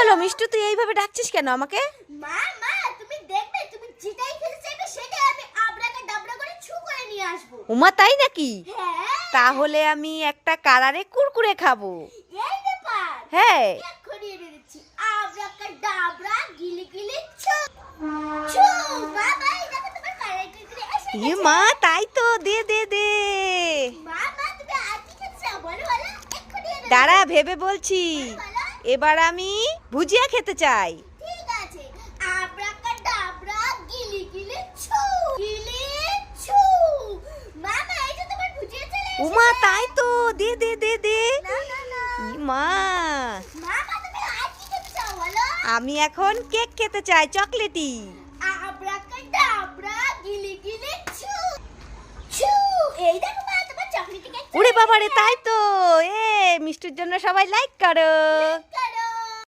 হলো মিষ্টু তুই এইভাবে ডাকছিস কেন আমাকে? মা মা তুমি দেখবে তুমি যেটাই খেতে চাইবে সেটাই আমি আবরাকে ডাবরা করে ছু করে নিয়ে আসব। উমা তাই নাকি? হ্যাঁ। তাহলে আমি একটা কারারে কুরকুরে খাব। এই ব্যাপার? হ্যাঁ। এক্ষুনি এনে দিচ্ছি। আবরাকা ডাবরা গিলি গিলি ছু ছু বাবা এই দেখো তোমার কারের কুকুরে এসে গেছে। মা তাই তো দে দে দে। মা মা তুমি আর কি খেতে চাও বলো বলো দাঁড়া ভেবে বলছি। বলো। এবার আমি ভুজিয়া খেতে চাই। ঠিক আছে। আবরাকা গিলি গিলি ছু গিলি ছু। মামা এই যে তোমার বুঝিয়ে চলে উমা তাই তো দে দে দে দে। না না না। মা। মামা তুমি আর কি খেতে চাও বলো? আমি এখন কেক খেতে চাই চকলেটি। আবরাকা ডাবরা গিলি গিলি ছু ছু এই দেখো মা তোমার চকলেট কেক ওরে বাবারে তাই তো। এ মিষ্টির জন্য সবাই লাইক করো। করো।